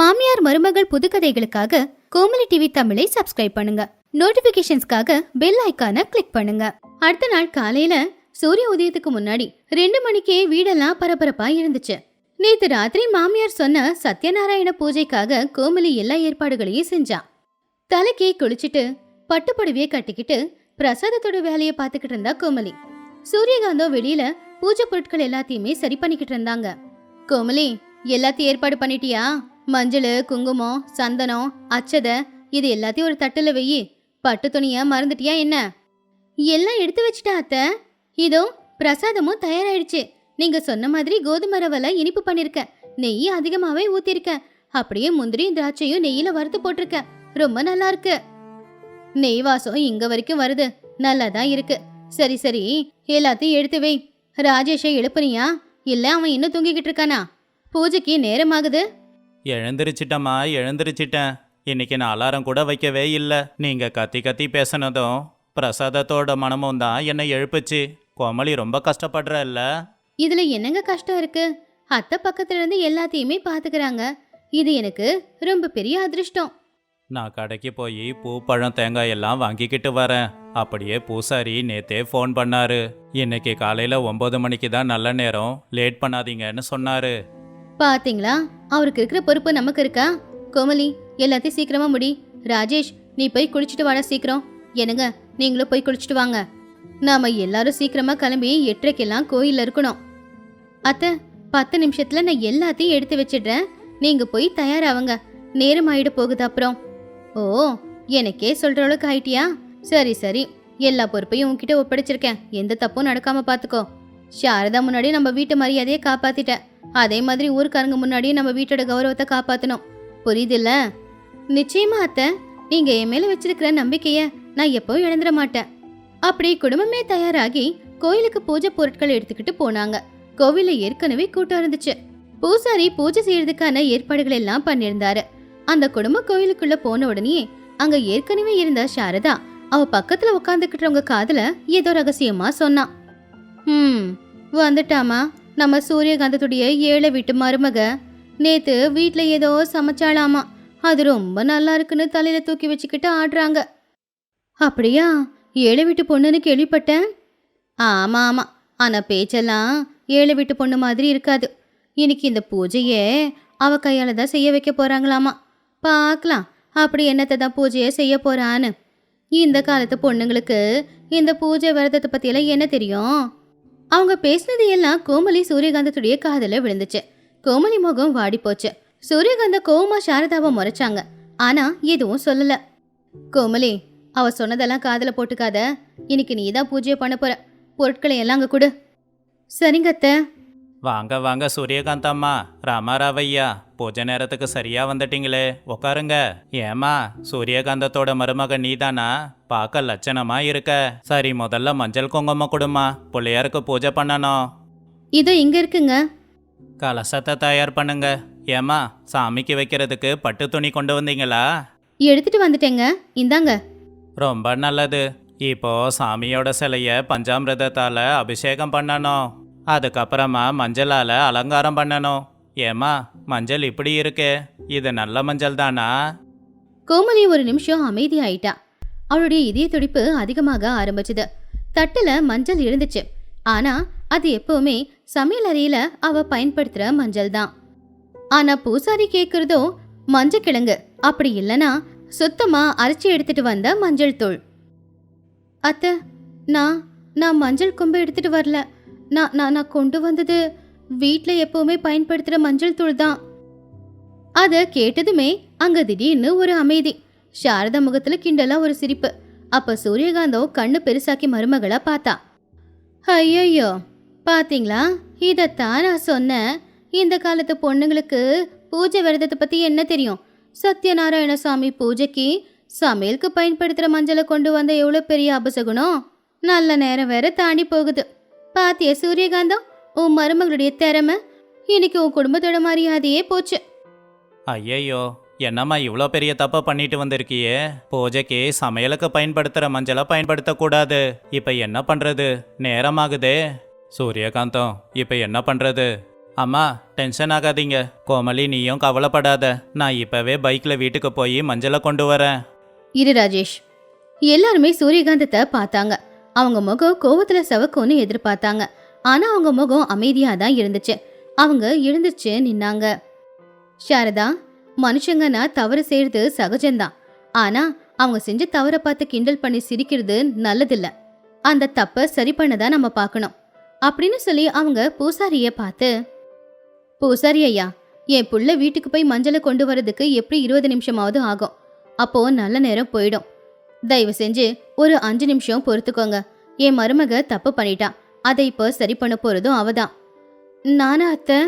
மாமியார் மருமகள் புதுக்கதைகளுக்காக கோமலி டிவி தமிழை சப்ஸ்கிரைப் பண்ணுங்க. நோட்டிபிகேஷன்ஸ்க்காக பெல் ஐக்கான கிளிக் பண்ணுங்க. அடுத்த நாள் காலையில சூரிய உதயத்துக்கு முன்னாடி ரெண்டு மணிக்கே வீடெல்லாம் பரபரப்பா இருந்துச்சு. நேத்து ராத்திரி மாமியார் சொன்ன சத்யநாராயண பூஜைக்காக கோமலி எல்லா ஏற்பாடுகளையும் செஞ்சா. தலைக்கே குளிச்சுட்டு பட்டுப்புடவைய கட்டிக்கிட்டு பிரசாதத்தோட வேலையை பார்த்துக்கிட்டு இருந்தா கோமலி. சூரியகாந்தம் வெளியில பூஜை பொருட்கள் எல்லாத்தையுமே சரி பண்ணிக்கிட்டு இருந்தாங்க. கோமலி எல்லாத்தையும் ஏற்பாடு பண்ணிட்டியா? மஞ்சள் குங்குமம் சந்தனம் அச்சதை இது எல்லாத்தையும் ஒரு தட்டில் வெயி பட்டு துணியை மறந்துட்டியா என்ன? எல்லாம் எடுத்து வச்சிட்டா அத்தை. இதோ பிரசாதமும் தயாராயிடுச்சு. நீங்க சொன்ன மாதிரி கோதுமை ரவல இனிப்பு பண்ணிருக்கேன் நெய் அதிகமாவே ஊத்திருக்கேன் அப்படியே முந்திரியும் திராட்சையும் நெய்யில வறுத்து போட்டிருக்கேன் ரொம்ப நல்லா இருக்கு. நெய் வாசம் இங்க வரைக்கும் வருது. நல்லா தான் இருக்கு. சரி சரி. எல்லாத்தையும் எடுத்து வை. ராஜேஷை எழுப்புனியா? இல்ல அவன் இன்னும் தூங்கிக்கிட்டு இருக்கானா? பூஜைக்கு நேரமாகுது. எழுந்திருச்சிட்டம்மா எழுந்திருச்சிட்டேன். இன்னைக்கு நான் அலாரம் கூட வைக்கவே இல்லை. நீங்க கத்தி கத்தி பேசினதும் பிரசாதத்தோட மனமும் தான் என்னை எழுப்புச்சு. கோமலி ரொம்ப கஷ்டப்படுற இல்ல. இதுல என்னங்க கஷ்டம் இருக்கு? அத்தை பக்கத்துல இருந்து எல்லாத்தையுமே பாத்துக்கறாங்க. இது எனக்கு ரொம்ப பெரிய அதிர்ஷ்டம். நான் கடைக்கு போய் பூ பழம் தேங்காய் எல்லாம் வாங்கிக்கிட்டு வரேன். அப்படியே பூசாரி நேத்தே ஃபோன் பண்ணாரு. இன்னைக்கு காலையில ஒன்பது மணிக்கு தான் நல்ல நேரம் லேட் பண்ணாதீங்கன்னு சொன்னாரு. பாத்தீங்களா? அவருக்கு இருக்கிற பொறுப்பு நமக்கு இருக்கா? கோமலி எல்லாத்தையும் சீக்கிரமா முடி. ராஜேஷ் நீ போய் குளிச்சுட்டு வாடா சீக்கிரம். என்னங்க நீங்களும் போய் குளிச்சுட்டு வாங்க. நாம எல்லாரும் சீக்கிரமா கிளம்பி எட்டரைக்கெல்லாம் கோயில்ல இருக்கணும். அத்தை பத்து நிமிஷத்துல நான் எல்லாத்தையும் எடுத்து வச்சிடுறேன். நீங்க போய் தயாராவங்க. நேரம் ஆயிட போகுது அப்புறம். ஓ எனக்கே சொல்ற அளவுக்கு ஆயிட்டியா? சரி சரி. எல்லா பொறுப்பையும் உன்கிட்ட ஒப்படைச்சிருக்கேன். எந்த தப்பும் நடக்காம பாத்துக்கோ. சாரதா முன்னாடி நம்ம வீட்டு மரியாதையை காப்பாத்திட்டேன். அதே மாதிரி ஊருக்காரங்க முன்னாடியே நம்ம வீட்டோட கௌரவத்தை காப்பாற்றணும் புரியுதுல்ல? நிச்சயமா அத்தை. நீங்கள் என் மேலே வச்சிருக்கிற நம்பிக்கையை நான் எப்பவும் இழந்துட மாட்டேன். அப்படி குடும்பமே தயாராகி கோயிலுக்கு பூஜை பொருட்கள் எடுத்துக்கிட்டு போனாங்க. கோவிலில் ஏற்கனவே கூட்டம் இருந்துச்சு. பூசாரி பூஜை செய்யறதுக்கான ஏற்பாடுகள் எல்லாம் பண்ணியிருந்தாரு. அந்த குடும்ப கோயிலுக்குள்ள போன உடனே அங்க ஏற்கனவே இருந்த சாரதா அவ பக்கத்துல உட்காந்துக்கிட்டவங்க காதுல ஏதோ ரகசியமா சொன்னான். ம் வந்துட்டாமா நம்ம சூரியகாந்தத்துடைய ஏழை வீட்டு மருமக. நேத்து வீட்டில் ஏதோ சமைச்சாளாமா. அது ரொம்ப நல்லா இருக்குன்னு தலையில தூக்கி வச்சுக்கிட்டு ஆடுறாங்க. அப்படியா? ஏழை வீட்டு பொண்ணுன்னு கேள்விப்பட்டேன். ஆமா ஆமா. ஆனால் பேச்செல்லாம் ஏழை வீட்டு பொண்ணு மாதிரி இருக்காது. இன்னைக்கு இந்த பூஜையே அவ கையால தான் செய்ய வைக்க போறாங்களாமா. பார்க்கலாம். அப்படி என்னத்தை தான் பூஜையை செய்ய போறான்னு. இந்த காலத்து பொண்ணுங்களுக்கு இந்த பூஜை விரதத்தை பற்றியெல்லாம் என்ன தெரியும்? அவங்க பேசினது எல்லாம் கோமலி சூரியகாந்தத்துடைய காதில் விழுந்துச்சு. கோமலி முகம் வாடி போச்சு. சூரியகாந்த கோவமா சாரதாவை முறைச்சாங்க. ஆனா எதுவும் சொல்லல. கோமலி அவ சொன்னதெல்லாம் காதில் போட்டுக்காத. இன்னைக்கு நீ தான் பூஜையை பண்ண போற. பொருட்களை எல்லாம் அங்க கொடு. சரிங்க அத்தை. வாங்க வாங்க சூரியகாந்தம்மா. ராமாராவையா பூஜை நேரத்துக்கு சரியா வந்துட்டீங்களே? உட்காருங்க ஏமா சூரியகாந்தத்தோட மருமக நீதானா? பார்க்க லட்சணமா இருக்க. சரி முதல்ல மஞ்சள் குங்குமம் கொடுமா பிள்ளையாருக்கு பூஜை பண்ணணும். இதோ இங்க இருக்குங்க. கலசத்தை தயார் பண்ணுங்க. ஏமா சாமிக்கு வைக்கிறதுக்கு பட்டு துணி கொண்டு வந்தீங்களா? எடுத்துட்டு வந்துட்டேங்க. இந்தாங்க. ரொம்ப நல்லது. இப்போ சாமியோட சிலைய பஞ்சாமிரதத்தால அபிஷேகம் பண்ணணும். அதுக்கப்புறமா மஞ்சளால அலங்காரம் பண்ணணும். ஏமா மஞ்சள் இப்படி இருக்கு. இது நல்ல மஞ்சள் தானா? கோமலி ஒரு நிமிஷம் அமைதியாயிட்டா. அவளுடைய இதய துடிப்பு அதிகமாக ஆரம்பிச்சது. தட்டுல மஞ்சள் இருந்துச்சு ஆனா அது எப்பவுமே சமையல் அறையில அவ பயன்படுத்துற மஞ்சள் தான். ஆனா பூசாரி கேக்குறதோ மஞ்சள் கிழங்கு. அப்படி இல்லனா சுத்தமா அரைச்சி எடுத்துட்டு வந்த மஞ்சள் தூள். அத்தை நான் நான் மஞ்சள் கொம்பு எடுத்துட்டு வரல. நான் நான் நான் கொண்டு வந்தது வீட்டில் எப்பவுமே பயன்படுத்துகிற மஞ்சள் தூள் தான். அதை கேட்டதுமே அங்கே திடீர்னு ஒரு அமைதி. சாரதா முகத்தில் கிண்டலாக ஒரு சிரிப்பு. அப்போ சூரியகாந்தம் கண்ணு பெருசாக்கி மருமகளை பார்த்தா. ஐயோ பார்த்தீங்களா இதைத்தான் நான் சொன்னேன். இந்த காலத்து பொண்ணுங்களுக்கு பூஜை விரதத்தை பற்றி என்ன தெரியும்? சத்யநாராயண சாமி பூஜைக்கு சமையலுக்கு பயன்படுத்துகிற மஞ்சளை கொண்டு வந்த எவ்வளோ பெரிய அபசகுணம்? நல்ல நேரம் வேற தாண்டி போகுது. பாத்திய சூரியகாந்தம்? உன் மருமகளுடைய திறமை இன்னைக்கு உன் குடும்பத்தோட மரியாதையே போச்சு. ஐயையோ என்னம்மா இவ்வளோ பெரிய தப்பை பண்ணிட்டு வந்திருக்கியே? பூஜைக்கு சமையலுக்கு பயன்படுத்துகிற மஞ்சளை பயன்படுத்தக்கூடாது. இப்போ என்ன பண்ணுறது நேரமாகுதே. சூரியகாந்தம் இப்போ என்ன பண்ணுறது அம்மா டென்ஷன் ஆகாதீங்க. கோமலி நீயும் கவலைப்படாத. நான் இப்பவே பைக்ல வீட்டுக்கு போய் மஞ்சளை கொண்டு வரேன். இரு ராஜேஷ். எல்லாருமே சூரியகாந்தத்தை பார்த்தாங்க. அவங்க முகம் கோவத்துல செவக்கும்னு எதிர்பார்த்தாங்க. ஆனா அவங்க முகம் அமைதியா தான் இருந்துச்சு. அவங்க எழுந்திருச்சு நின்னாங்க. சாரதா மனுஷங்கன்னா தவறு செய்யறது சகஜம்தான். ஆனா அவங்க செஞ்ச தவறை பார்த்து கிண்டல் பண்ணி சிரிக்கிறது நல்லதில்ல. அந்த தப்பை சரி பண்ணதான் நம்ம பார்க்கணும். அப்படின்னு சொல்லி அவங்க பூசாரிய பார்த்து பூசாரி ஐயா என் புள்ள வீட்டுக்கு போய் மஞ்சளை கொண்டு வரதுக்கு எப்படி இருபது நிமிஷமாவது ஆகும். அப்போ நல்ல நேரம் போயிடும். தயவு செஞ்சு ஒரு அஞ்சு நிமிஷம் பொறுத்துக்கோங்க. என் மருமக தப்பு பண்ணிட்டா. அதை இப்போ சரி பண்ண போறதும் அவதான். நானா அத்தை?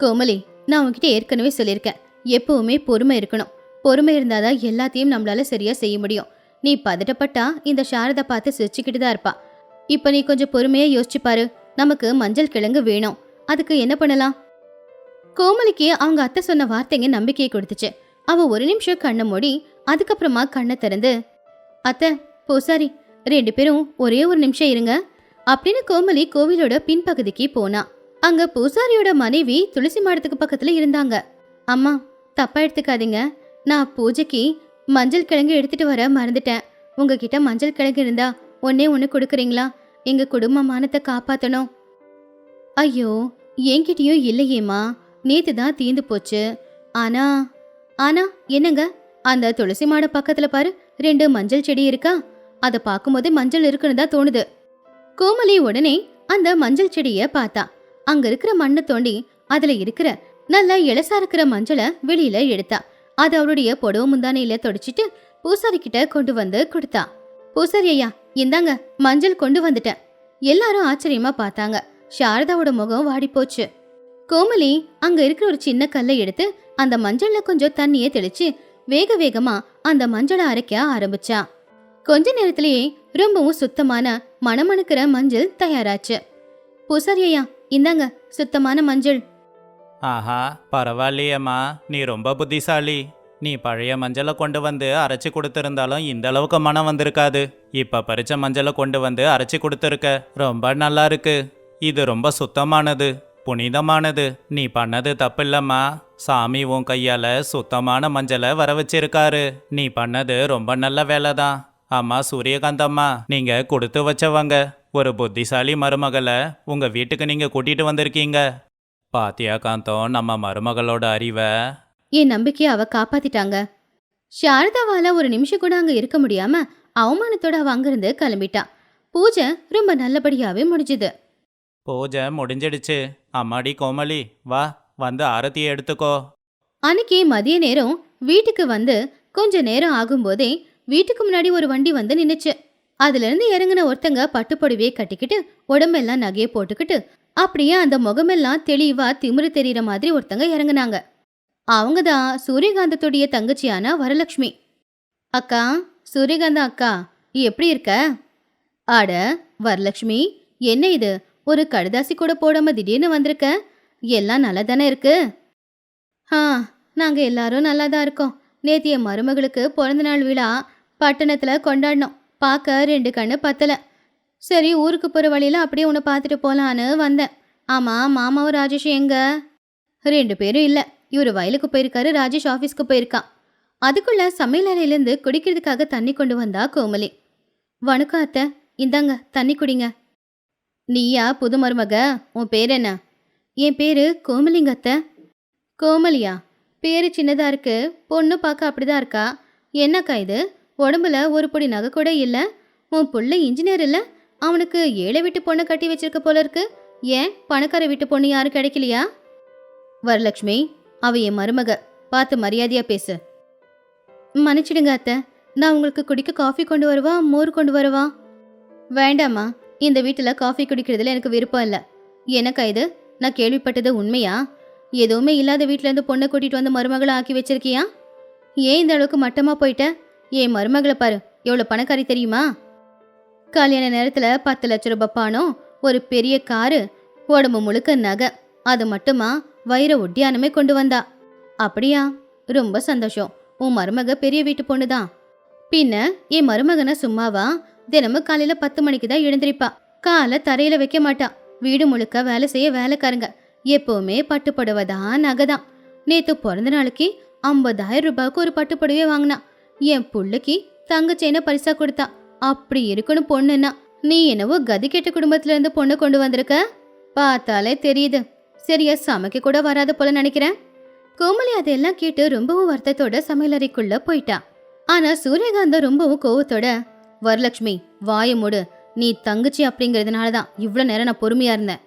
கோமலி நான் உங்ககிட்ட ஏற்கனவே சொல்லியிருக்கேன். எப்பவுமே பொறுமை இருக்கணும். பொறுமை இருந்தாதான் எல்லாத்தையும் நம்மளால சரியாக செய்ய முடியும். நீ பதட்டப்பட்டா இந்த சாரதை பார்த்து சிரிச்சுக்கிட்டு தான் இருப்பா. இப்போ நீ கொஞ்சம் பொறுமையாக யோசிச்சு பாரு. நமக்கு மஞ்சள் கிழங்கு வேணும். அதுக்கு என்ன பண்ணலாம்? கோமலிக்கு அவங்க அத்தை சொன்ன வார்த்தைங்க நம்பிக்கையை கொடுத்துச்சு. அவள் ஒரு நிமிஷம் கண்ணை மூடி அதுக்கப்புறமா கண்ணை திறந்து அத்தை பூசாரி ரெண்டு பேரும் ஒரே ஒரு நிமிஷம் இருங்க. அப்படின்னு கோமலி கோவிலோட பின்பகுதிக்கு போனா. அங்க பூசாரியோட மனைவி துளசி மாடத்துக்கு பக்கத்துல இருந்தாங்க. அம்மா தப்பா எடுத்துக்காதீங்க. நான் பூஜைக்கு மஞ்சள் கிழங்கு எடுத்துட்டு வர மறந்துட்டேன். உங்ககிட்ட மஞ்சள் கிழங்கு இருந்தா ஒன்னே ஒன்று கொடுக்குறீங்களா? எங்க குடும்ப மானத்தை காப்பாத்தணும். ஐயோ என்கிட்டயும் இல்லையேம்மா. நேத்து தான் தீந்து போச்சு. ஆனா ஆனா என்னங்க? அந்த துளசி மாட பக்கத்துல பாரு ரெண்டு மஞ்சள் செடி இருக்கா? அதை பார்க்கும்போது மஞ்சள் இருக்குன்னு தான் தோணுது. கோமலி உடனே அந்த மஞ்சள் செடிய பார்த்தா. அங்க இருக்கிற மண்ணை தோண்டி அதுல இருக்கிற நல்ல இளசா இருக்கிற மஞ்சளை வெளியில எடுத்தா. அது அவருடைய புடவை முந்தானையில தொடச்சிட்டு பூசாரி கிட்ட கொண்டு வந்து கொடுத்தா. பூசாரி ஐயா இந்தாங்க மஞ்சள் கொண்டு வந்துட்டேன். எல்லாரும் ஆச்சரியமா பார்த்தாங்க. சாரதாவோட முகம் வாடி போச்சு. கோமலி அங்க இருக்கிற ஒரு சின்ன கல்லை எடுத்து அந்த மஞ்சள்ல கொஞ்சம் தண்ணியை தெளிச்சு வேக வேகமா அந்த மஞ்சளை அரைக்க ஆரம்பிச்சா. கொஞ்ச நேரத்திலேயே ரொம்பவும் சுத்தமான மணமணுக்கிற மஞ்சள் தயாராச்சு. பூசாரி ஐயா இந்தாங்க சுத்தமான மஞ்சள். ஆஹா பரவாயில்லையேம்மா நீ ரொம்ப புத்திசாலி. நீ பழைய மஞ்சளை கொண்டு வந்து அரைச்சி கொடுத்துருந்தாலும் இந்த அளவுக்கு மனம் வந்திருக்காது. இப்ப பறிச்ச மஞ்சளை கொண்டு வந்து அரைச்சி கொடுத்துருக்க ரொம்ப நல்லா இருக்கு. இது ரொம்ப சுத்தமானது புனிதமானது. நீ பண்ணது தப்பில்லம்மா. சாமி உன் கையால சுத்தமான மஞ்சளை வர வச்சிருக்காரு. நீ பண்ணது ரொம்ப நல்ல வேலை தான் அம்மா சூரியகாந்தம்மா நீங்க கொடுத்து வச்சவங்க. ஒரு புத்திசாலி மருமகளை உங்க வீட்டுக்கு நீங்க கூட்டிட்டு வந்திருக்கீங்க. பாத்தியா காந்தம் நம்ம மருமகளோட அறிவை? என் நம்பிக்கையை அவ காப்பாத்திட்டாங்க. சாரதாவால ஒரு நிமிஷம் கூட அங்க இருக்க முடியாம அவமானத்தோட அவ அங்கிருந்து கிளம்பிட்டா. பூஜை ரொம்ப நல்லபடியாவே முடிஞ்சுது. பூஜை முடிஞ்சிடுச்சு. அம்மாடி கோமலி வா வந்து ஆரத்தியை எடுத்துக்கோ. அன்னைக்கு மதிய நேரம் வீட்டுக்கு வந்து கொஞ்ச நேரம் ஆகும்போதே வீட்டுக்கு முன்னாடி ஒரு வண்டி வந்து நின்னுச்சு. அதுலேருந்து இறங்கின இறங்குன ஒருத்தங்க பட்டுப்புடவையை கட்டிக்கிட்டு உடம்பெல்லாம் நகையை போட்டுக்கிட்டு அப்படியே அந்த முகமெல்லாம் தெளிவா திமிரு தெரியற மாதிரி ஒருத்தங்க இறங்குனாங்க. அவங்க தான் சூரியகாந்தத்துடைய தங்கச்சியான வரலட்சுமி. அக்கா சூரியகாந்தம் அக்கா எப்படி இருக்க? அட வரலட்சுமி என்ன இது? ஒரு கடுதாசி கூட போடாம திடீர்னு வந்திருக்க? எல்லாம் நல்லா தானே இருக்கு? ஆ நாங்கள் எல்லாரும் நல்லா தான் இருக்கோம். நேத்திய மருமகளுக்கு பிறந்தநாள் விழா பட்டணத்தில் கொண்டாடினோம் பார்க்க ரெண்டு கண்ணு பத்தலை. சரி ஊருக்கு போகிற வழியில் அப்படியே உன்னை பார்த்துட்டு போகலான்னு வந்தேன். ஆமாம் மாமாவும் ராஜேஷ் எங்க? ரெண்டு பேரும் இல்லை. இவர் வயலுக்கு போயிருக்காரு ராஜேஷ் ஆஃபீஸ்க்கு போயிருக்கான் அதுக்குள்ள சமையல் அறையிலேருந்து குடிக்கிறதுக்காக தண்ணி கொண்டு வந்தா கோமலி. வணக்கம் அத்தை. இந்தாங்க தண்ணி குடிங்க. நீயா புது மருமக? உன் பேர் என்ன? என் பேர் கோமலிங்க அத்தை. கோமலியா? பேர் சின்னதாக இருக்கு. பொண்ணு பார்க்க அப்படிதான் இருக்கா? என்னக்கா இது? உடம்புல ஒரு பொடி நகை கூட இல்லை. உன் புள்ள இன்ஜினியர் இல்லை. அவனுக்கு ஏழை வீட்டு பொண்ணை கட்டி வச்சிருக்க போல இருக்கு. ஏன் பணக்கார வீட்டு பொண்ணு யாரும் கிடைக்கலையா? வரலட்சுமி அவ என் மருமக. பார்த்து மரியாதையா பேசு. மன்னிச்சிடுங்க அத்தை. நான் உங்களுக்கு குடிக்க காஃபி கொண்டு வரவா மோர் கொண்டு வரவா? வேண்டாம்மா. இந்த வீட்டில் காஃபி குடிக்கிறதுல எனக்கு விருப்பம் இல்லை. எனக்கா இது? நான் கேள்விப்பட்டது உண்மையா? எதுவுமே இல்லாத வீட்டிலேருந்து பொண்ணை கூட்டிகிட்டு வந்து மருமகளை ஆக்கி வச்சிருக்கியா? ஏன் இந்த அளவுக்கு மட்டமாக போயிட்டேன் என் மருமகளை பாரு எவ்வளோ பணக்காரி தெரியுமா? கல்யாண நேரத்தில் பத்து லட்ச ரூபாய் பணம் ஒரு பெரிய காரு உடம்பு முழுக்க நகை அது மட்டுமா வைர ஒட்டியானமே கொண்டு வந்தா. அப்படியா? ரொம்ப சந்தோஷம். உன் மருமக பெரிய வீட்டு பொண்ணு தான் பின்ன என் மருமகனை சும்மாவா? தினமும் காலையில் பத்து மணிக்கு தான் எழுந்திருப்பா. காலை தரையில் வைக்க மாட்டா. வீடு முழுக்க வேலை செய்ய வேலைக்காரங்க. எப்போவுமே பட்டு புடவை தான் நகை தான் நேற்று பிறந்த நாளைக்கு ஐம்பதாயிரம் ரூபாய்க்கு ஒரு பட்டு வாங்கினான் வாங்கினா. என் புள்ளைக்கு தங்க பரிசா கொடுத்தா. அப்படி இருக்கணும் பொண்ணுன்னா. நீ என்னவோ கதி கெட்ட குடும்பத்துல இருந்து பொண்ணு கொண்டு வந்திருக்க? பார்த்தாலே தெரியுது. சரியா சமைக்க கூட வராது போல நினைக்கிறேன். கோமலி அதெல்லாம் கேட்டு ரொம்பவும் வருத்தத்தோட சமையலறைக்குள்ள போயிட்டா. ஆனா சூரியகாந்தம் ரொம்பவும் கோவத்தோட வரலட்சுமி வாய மூடு. நீ தங்கச்சி அப்படிங்கறதுனால தான் இவ்வளோ நேரம் நான் பொறுமையா இருந்தேன்.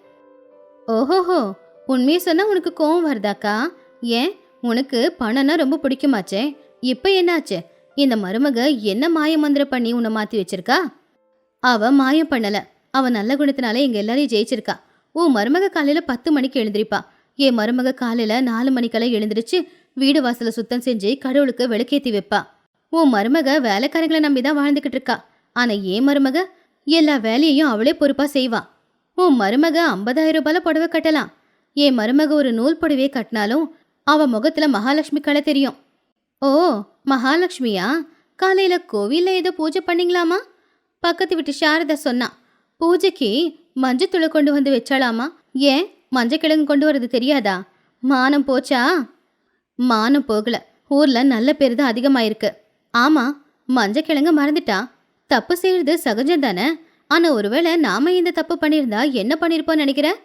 ஓஹோஹோ உண்மையை சொன்னா உனக்கு கோவம் வருதாக்கா? ஏன்? உனக்கு பணம்னா ரொம்ப பிடிக்குமாச்சே. இப்போ என்னாச்சு? இந்த மருமக என்ன மாய மந்திரம் பண்ணி உன்னை மாத்தி வச்சிருக்கா? அவ மாயம் பண்ணல. அவ நல்ல குணத்தினால எங்க எல்லாரையும் ஜெயிச்சிருக்கா. உன் மருமக காலையில பத்து மணிக்கு எழுந்திருப்பா. என் மருமக காலையில நாலு மணிக்கெல்லாம் எழுந்திருச்சு வீடு வாசலை சுத்தம் செஞ்சு கடவுளுக்கு விளக்கேத்தி வைப்பா. உன் மருமக வேலைக்காரங்களை நம்பி தான் வாழ்ந்துகிட்டு இருக்கா. ஆனா என் மருமக? எல்லா வேலையையும் அவளே பொறுப்பா செய்வா. உன் மருமக ஐம்பதாயிரம் ரூபாயில புடவை கட்டலாம். என் மருமக ஒரு நூல் புடவையை கட்டினாலும் அவ முகத்துல மகாலட்சுமி கலை தெரியும். ஓ மகாலட்சுமியா? காலையில கோவில்ல ஏதோ பூஜை பண்ணீங்களாமா? பக்கத்து வீட்டு சாரதா சொன்னா பூஜைக்கு மஞ்சத்தூளை கொண்டு வந்து வச்சாலாமா ஏன்? மஞ்சக்கிழங்கு கொண்டு வரது தெரியாதா? மானம் போச்சா? மானம் போகல. ஊர்ல நல்ல பேர் தான் அதிகமாயிருக்கு. ஆமா மஞ்சக்கிழங்கு மறந்துட்டா? தப்பு செய்யறது சகஜம் தானே? ஆனா ஒருவேளை நாம இந்த தப்பு பண்ணியிருந்தா என்ன பண்ணிருப்போம் நினைக்கிற?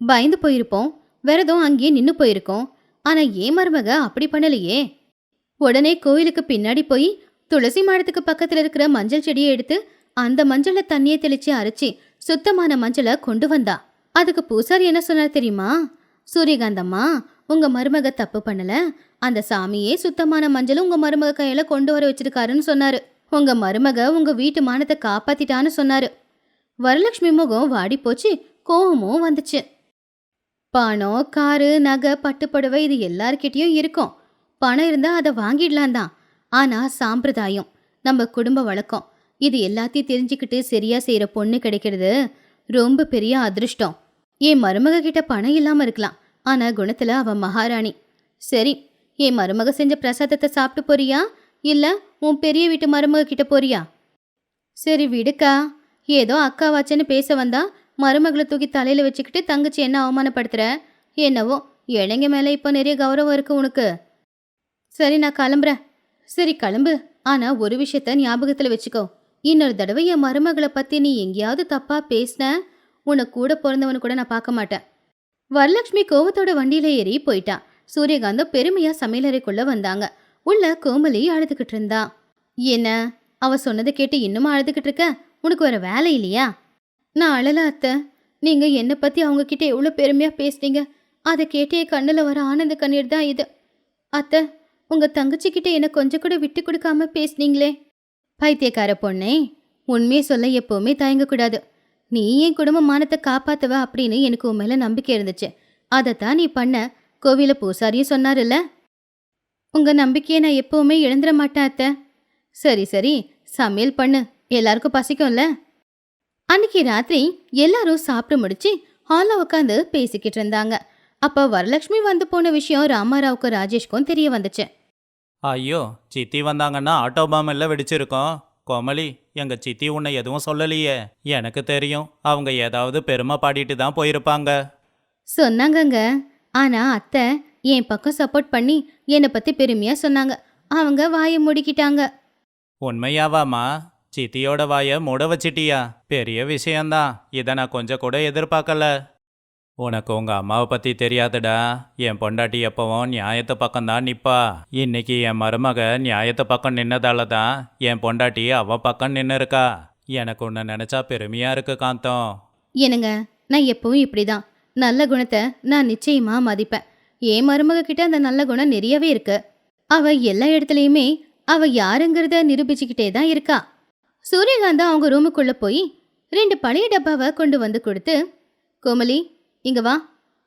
பயந்து போயிருப்போம். விரதம் அங்கேயே நின்று போயிருக்கோம். ஆனா ஏன் மருமக? அப்படி பண்ணலையே. உடனே கோயிலுக்கு பின்னாடி போய் துளசி மாடத்துக்கு பக்கத்தில் இருக்கிற மஞ்சள் செடியை எடுத்து அந்த மஞ்சளை தண்ணியை தெளிச்சு அரைச்சி சுத்தமான மஞ்சளை கொண்டு வந்தா. அதுக்கு பூசாரி என்ன சொன்னார் தெரியுமா? சூரியகாந்தம்மா உங்க மருமக தப்பு பண்ணல. அந்த சாமியே சுத்தமான மஞ்சள் உங்க மருமக கையில கொண்டு வர வச்சிருக்காருன்னு சொன்னாரு. உங்க மருமக உங்க வீட்டு மானத்தை காப்பாத்திட்டான்னு சொன்னாரு. வரலட்சுமி முகம் வாடி போச்சு கோபமும் வந்துச்சு. பணம் காரு நகை பட்டுப்படுவை இது எல்லார்கிட்டயும் இருக்கும். பணம் இருந்தா அதை வாங்கிடலாம் தான். ஆனா சாம்பிரதாயம் நம்ம குடும்ப வழக்கம் இது எல்லாத்தையும் தெரிஞ்சுக்கிட்டு சரியா செய்யற பொண்ணு கிடைக்கிறது ரொம்ப பெரிய அதிர்ஷ்டம். என் மருமக கிட்ட பணம் இல்லாம இருக்கலாம் ஆனா குணத்துல அவ மகாராணி. சரி என் மருமக செஞ்ச பிரசாதத்தை சாப்பிட்டு போறியா? இல்ல உன் பெரிய வீட்டு மருமக கிட்ட போறியா? சரி விடுக்கா. ஏதோ அக்கா வாச்சேன்னு பேச வந்தா மருமகளை தூக்கி தலையில வச்சுக்கிட்டு தங்கச்சி என்ன அவமானப்படுத்துற? என்னவோ இளைஞ மேல இப்போ நிறைய கௌரவம் இருக்கு உனக்கு. சரி நான் கிளம்புறேன். சரி கிளம்பு. ஆனா ஒரு விஷயத்த ஞாபகத்துல வச்சுக்கோ. இன்னொரு தடவை என் மருமகளை பத்தி நீ எங்கேயாவது தப்பா பேசின உன்னை கூட பிறந்தவனு கூட நான் பார்க்க மாட்டேன். வரலட்சுமி கோவத்தோட வண்டியில ஏறி போயிட்டான் சூரியகாந்தம் பெருமையா சமையலறைக்குள்ள வந்தாங்க. உள்ள கோமலி அழுதுகிட்டு இருந்தா. என்ன? அவ சொன்னதை கேட்டு இன்னும் அழுதுகிட்டு இருக்க? உனக்கு வேற வேலை இல்லையா? நான் அழல அத்தை. நீங்க என்னை பத்தி அவங்க கிட்ட எவ்வளவு பெருமையா பேசுனீங்க. அதை கேட்டே கண்ணுல வர ஆனந்த கண்ணீர் தான் இது. அத்தை உங்க தங்கச்சிக்கிட்ட என்ன கொஞ்சம் கூட விட்டு கொடுக்காம பேசுனீங்களே? பைத்தியக்கார பொண்ணே உண்மையை சொல்ல எப்பவுமே தயங்கக்கூடாது நீ என் குடும்ப மானத்தை காப்பாத்துவ அப்படின்னு எனக்கு உன் மேலே நம்பிக்கை இருந்துச்சு. அதைத்தான் நீ பண்ண கோவில பூசாரியும் சொன்னார்ல உங்க நம்பிக்கையை நான் எப்பவுமே இழந்துட மாட்டேன் அத்தை. சரி சரி சமையல் பண்ணு. எல்லாருக்கும் பசிக்கும்ல? அன்னைக்கு ராத்திரி எல்லாரும் சாப்பிட்டு முடிச்சு ஹாலில் உட்காந்து பேசிக்கிட்டு இருந்தாங்க. அப்போ வரலட்சுமி வந்து போன விஷயம் ராமாராவுக்கும் ராஜேஷ்க்கும் தெரிய வந்துச்சு. ஐயோ சித்தி வந்தாங்கன்னா ஆட்டோ பாம்பில் வெடிச்சிருக்கோம். கோமலி எங்க சித்தி உன்னை எதுவும் சொல்லலையே. எனக்கு தெரியும் அவங்க ஏதாவது பெருமை பாடிட்டு தான் போயிருப்பாங்க. சொன்னாங்கங்க. ஆனா அத்தை என் பக்கம் சப்போர்ட் பண்ணி என்னை பத்தி பெருமையா சொன்னாங்க. அவங்க வாயை மூடிக்கிட்டாங்க. உண்மையாவாமா சித்தியோட வாயை மூட வச்சிட்டியா? பெரிய விஷயம்தான். இதை நான் கொஞ்சம் கூட எதிர்பார்க்கல. உனக்கு உங்க அம்மாவை பத்தி தெரியாதுடா. என் பொண்டாட்டி எப்பவும் நியாயத்து பக்கம்தான் நிப்பா. இன்னைக்கு என் மருமக நியாயத்து பக்கம் நின்னதால தான் என் பொண்டாட்டி அவ பக்கம் நின்னு இருக்கா எனக்கு உன்னை நினைச்சா பெருமையா இருக்கு காந்தம். என்னங்க நான் எப்பவும் இப்படிதான். நல்ல குணத்தை நான் நிச்சயமா மதிப்பேன். என் மருமக கிட்ட அந்த நல்ல குணம் நிறையவே இருக்கு. அவ எல்லா இடத்துலயுமே அவ யாருங்கிறத நிரூபிச்சுக்கிட்டே தான் இருக்கா. சூரியகாந்தா அவங்க ரூமுக்குள்ள போய் ரெண்டு பழைய டப்பாவை கொண்டு வந்து கொடுத்து கோமலி இங்க வா.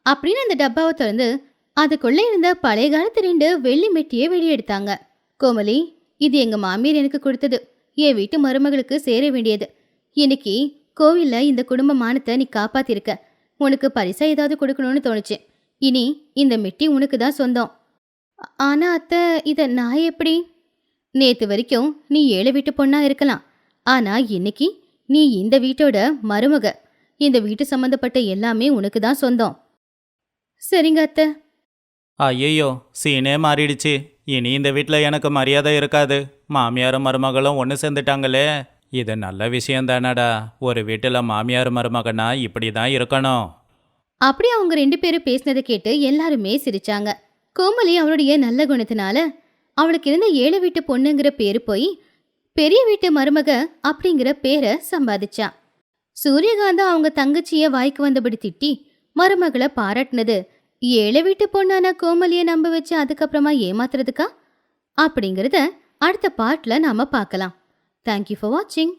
அப்படின்னு அந்த டப்பாவை திறந்து அதுக்குள்ள இருந்த பழைய காலத்து ரெண்டு வெள்ளி மெட்டியை வெளியெடுத்தாங்க. கோமலி இது எங்க மாமியார் எனக்கு கொடுத்தது. என் வீட்டு மருமகளுக்கு சேர வேண்டியது. இன்னைக்கு கோவில்ல இந்த குடும்ப மானத்தை நீ காப்பாத்திருக்க. உனக்கு பரிசா ஏதாவது கொடுக்கணும்னு தோணுச்சு. இனி இந்த மெட்டி உனக்கு தான் சொந்தம். ஆனா அத்தை இதை நான் எப்படி? நேத்து வரைக்கும் நீ ஏழை வீட்டு பொண்ணா இருக்கலாம். ஆனா இன்னைக்கு நீ இந்த வீட்டோட மருமக. இந்த வீட்டு சம்பந்தப்பட்ட எல்லாமே உனக்கு தான் சொந்தம். சரிங்க அத்தை. ஐயையோ சீனே மாறிடுச்சு. இனி இந்த வீட்டில் எனக்கு மரியாதை இருக்காது. மாமியாரும் மருமகளும் ஒன்று சேர்ந்துட்டாங்களே. இது நல்ல விஷயம் தானடா ஒரு வீட்டில் மாமியார் மருமகனா இப்படி தான் இருக்கணும். அப்படி அவங்க ரெண்டு பேரும் பேசினதை கேட்டு எல்லாருமே சிரிச்சாங்க. கோமலி அவளுடைய நல்ல குணத்தினால அவளுக்கு இருந்த ஏழை வீட்டு பொண்ணுங்கிற பேரு போய் பெரிய வீட்டு மருமக அப்படிங்கிற பேரை சம்பாதிச்சா. சூரியகாந்தா அவங்க தங்கச்சிய வாய்க்கு வந்தபடி திட்டி மருமகளை பாராட்டினது. ஏழை வீட்டு பொண்ணான கோமலிய நம்ப வச்சு அதுக்கப்புறமா ஏமாத்துறதுக்கா? அப்படிங்கிறத அடுத்த பார்ட்ல நாம பார்க்கலாம். தேங்க்யூ ஃபார் வாட்சிங்